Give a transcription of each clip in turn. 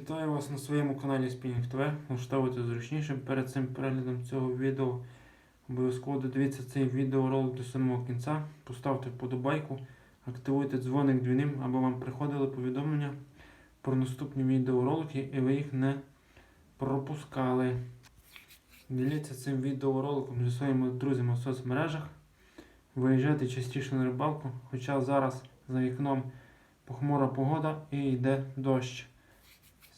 Вітаю вас на своєму каналі Spinning TV. Влаштовуйте зручніше перед цим переглядом цього відео. Обов'язково додивіться цей відеоролик до самого кінця. Поставте вподобайку, активуйте дзвоник дзвіним, аби вам приходили повідомлення про наступні відеоролики і ви їх не пропускали. Діліться цим відеороликом зі своїми друзями в соцмережах. Виїжджайте частіше на рибалку, хоча зараз за вікном похмура погода і йде дощ.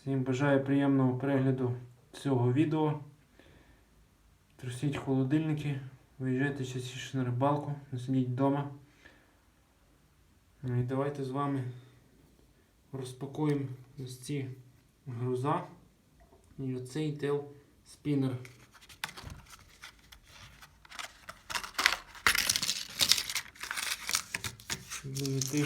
Всім бажаю приємного перегляду цього відео. Трусіть холодильники, виїжджайте частіше на рибалку, не сидіть вдома. Ну І давайте з вами розпакуємо ось ці груза і оцей тел спінер. Щоб знайти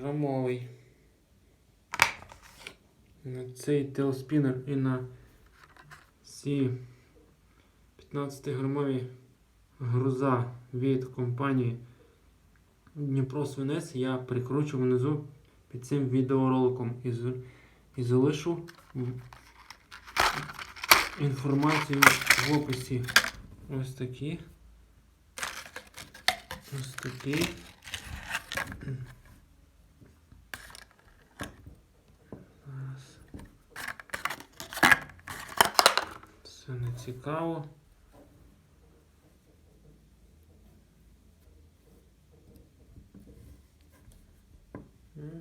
грамовий. На цей телспінер і на ці 15 грамові груза від компанії Дніпро Свинець я прикручу внизу під цим відеороликом і, і залишу інформацію в описі. Ось такі. Ось такі. Зараз. Це не цікаво.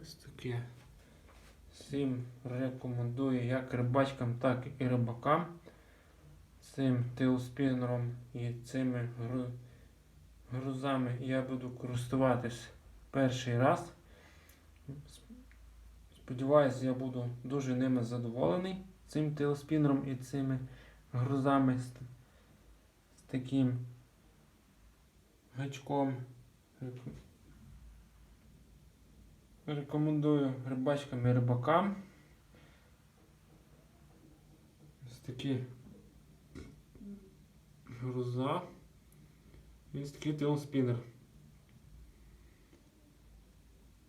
Ось таке. Всім рекомендую як рибачкам, так і рибакам. Цим тейлспінером і цими грузами я буду користуватись перший раз. Сподіваюсь, я буду дуже ними задоволений цим телеспінером і цими грузами з, з таким гачком. Рекомендую рибачкам і рибакам. Ось такі груза. І ось такий телеспінер.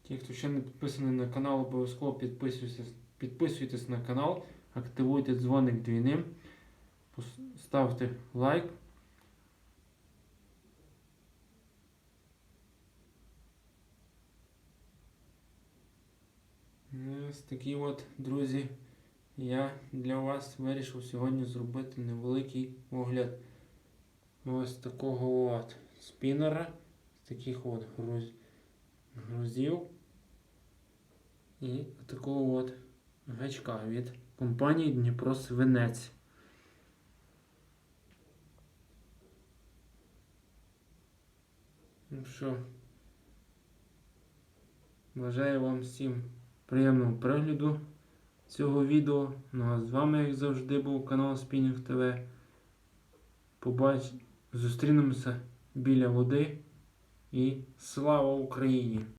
Ті, хто ще не підписаний на канал, обов'язково підписуйтесь, підписуйтесь на канал, активуйте дзвоник двійним, ставте лайк. Ось такі от, друзі, я для вас вирішив сьогодні зробити невеликий огляд ось такого от спінера, з таких от груз, грузів. І такого от гачка від компанії Дніпро Свинець. Ну що, бажаю вам всім приємного перегляду цього відео. Ну а з вами, як завжди, був канал Спінінг ТВ. Побач... Зустрінемося біля води і слава Україні!